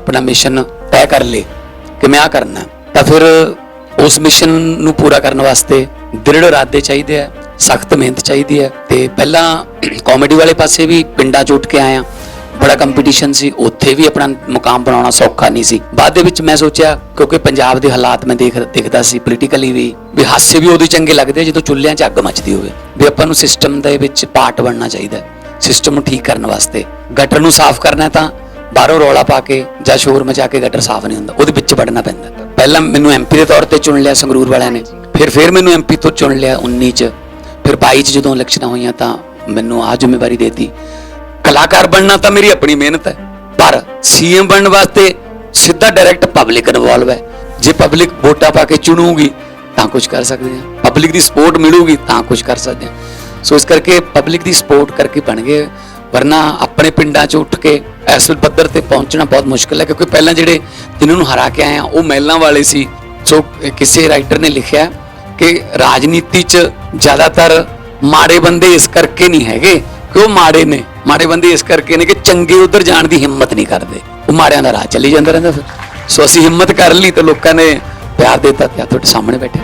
ਆਪਣਾ ਮਿਸ਼ਨ ਤੈਅ ਕਰ ਲੇ ਕਿ ਮੈਂ ਆ ਕਰਨਾ। ਤਾਂ ਫਿਰ ਉਸ ਮਿਸ਼ਨ ਨੂੰ ਪੂਰਾ ਕਰਨ ਵਾਸਤੇ ਦ੍ਰਿੜ ਇਰਾਦੇ ਚਾਹੀਦੇ ਆ, ਸਖਤ ਮਿਹਨਤ ਚਾਹੀਦੀ ਹੈ ਤੇ ਪਹਿਲਾਂ ਕਾਮੇਡੀ ਵਾਲੇ ਪਾਸੇ ਵੀ ਪਿੰਡਾਂ ਚ ਉੱਠ ਕੇ ਆਇਆ ਬੜਾ ਕੰਪੀਟੀਸ਼ਨ ਸੀ, ਉੱਥੇ ਵੀ ਆਪਣਾ ਮੁਕਾਮ ਬਣਾਉਣਾ ਸੌਖਾ ਨਹੀਂ ਸੀ। ਬਾਅਦ ਦੇ ਵਿੱਚ ਮੈਂ ਸੋਚਿਆ, ਕਿਉਂਕਿ ਪੰਜਾਬ ਦੇ ਹਾਲਾਤ ਮੈਂ ਦੇਖ, ਦੇਖਦਾ ਸੀ ਪੋਲੀਟੀਕਲੀ ਵੀ ਵੀ ਹਾਸੇ ਵੀ ਉਦੋਂ ਚੰਗੇ ਲੱਗਦੇ ਆ, ਜਦੋਂ ਚੁੱਲ੍ਹਿਆਂ 'ਚ ਅੱਗ ਮੱਚਦੀ ਹੋਵੇ। ਵੀ ਆਪਾਂ ਨੂੰ ਸਿਸਟਮ ਦੇ ਵਿੱਚ ਪਾਰਟ ਬਣਨਾ ਚਾਹੀਦਾ ਸਿਸਟਮ ਨੂੰ ਠੀਕ ਕਰਨ ਵਾਸਤੇ। ਗਟਰ ਨੂੰ ਸਾਫ਼ ਕਰਨਾ ਤਾਂ ਬਾਹਰੋਂ ਰੌਲਾ ਪਾ ਕੇ ਜਾਂ ਸ਼ੋਰ ਮਚਾ ਕੇ ਗਟਰ ਸਾਫ਼ ਨਹੀਂ ਹੁੰਦਾ, ਉਹਦੇ ਵਿੱਚ ਵੜਨਾ ਪੈਂਦਾ। ਪਹਿਲਾਂ ਮੈਨੂੰ ਐਮਪੀ ਦੇ ਤੌਰ ਤੇ ਚੁਣ ਲਿਆ ਸੰਗਰੂਰ ਵਾਲਿਆਂ ਨੇ, ਫਿਰ ਫਿਰ ਮੈਨੂੰ ਐਮਪੀ ਤੋਂ ਚੁਣ ਲਿਆ 19 ਚ, ਫਿਰ 22 ਚ ਜਦੋਂ ਇਲੈਕਸ਼ਨਾਂ ਹੋਈਆਂ ਤਾਂ ਮੈਨੂੰ ਆ ਜ਼ਿੰਮੇਵਾਰੀ ਦੇਤੀ। ਕਲਾਕਾਰ ਬਣਨਾ ਤਾਂ ਮੇਰੀ ਆਪਣੀ ਮਿਹਨਤ ਹੈ, ਪਰ ਸੀਐਮ ਬਣਨ ਵਾਸਤੇ ਸਿੱਧਾ ਡਾਇਰੈਕਟ ਪਬਲਿਕ ਇਨਵੋਲਵ ਹੈ। ਜੇ ਪਬਲਿਕ ਵੋਟਾਂ ਪਾ ਕੇ ਚੁਣੂਗੀ, ਤਾਂ ਕੁਝ ਕਰ ਸਕਦੇ ਹਾਂ। ਪਬਲਿਕ ਦੀ ਸਪੋਰਟ ਮਿਲੂਗੀ, ਤਾਂ ਕੁਝ ਕਰ ਸਕਦੇ ਹਾਂ। ਸੋ ਇਸ ਕਰਕੇ ਪਬਲਿਕ ਦੀ ਸਪੋਰਟ ਕਰਕੇ ਬਣ ਗਏ, ਵਰਨਾ ਆਪਣੇ ਪਿੰਡਾਂ 'ਚ ਉੱਠ ਕੇ ਇਸ ਪੱਧਰ ਤੇ ਪਹੁੰਚਣਾ ਬਹੁਤ ਮੁਸ਼ਕਲ ਹੈ, ਕਿਉਂਕਿ ਪਹਿਲਾਂ ਜਿਹੜੇ ਜਿਨ੍ਹਾਂ ਨੂੰ ਹਰਾ ਕੇ ਆਏ ਆ, ਉਹ ਮਹਿਲਾਂ ਵਾਲੇ ਸੀ। ਸੋ ਕਿਸੇ ਰਾਈਟਰ ਨੇ ਲਿਖਿਆ ਕਿ ਰਾਜਨੀਤੀ 'ਚ ਜ਼ਿਆਦਾਤਰ ਮਾੜੇ ਬੰਦੇ ਇਸ ਕਰਕੇ ਨਹੀਂ ਹੈਗੇ, ਕਿ ਉਹ ਮਾੜੇ ਨੇ। ਮਾੜੇ ਬੰਦੇ ਇਸ ਕਰਕੇ ਨੇ ਕਿ ਚੰਗੇ ਉਧਰ ਜਾਣ ਦੀ ਹਿੰਮਤ ਨਹੀਂ ਕਰਦੇ। ਉਹ ਮਾੜਿਆਂ ਦਾ ਰਾਹ ਚੱਲੀ ਜਾਂਦਾ ਰਹਿੰਦਾ ਫਿਰ। ਸੋ ਅਸੀਂ ਹਿੰਮਤ ਕਰ ਲਈ ਤੇ ਲੋਕਾਂ ਨੇ ਪਿਆਰ ਦਿੱਤਾ ਤੇ ਤੁਹਾਡੇ ਸਾਹਮਣੇ ਬੈਠੇ।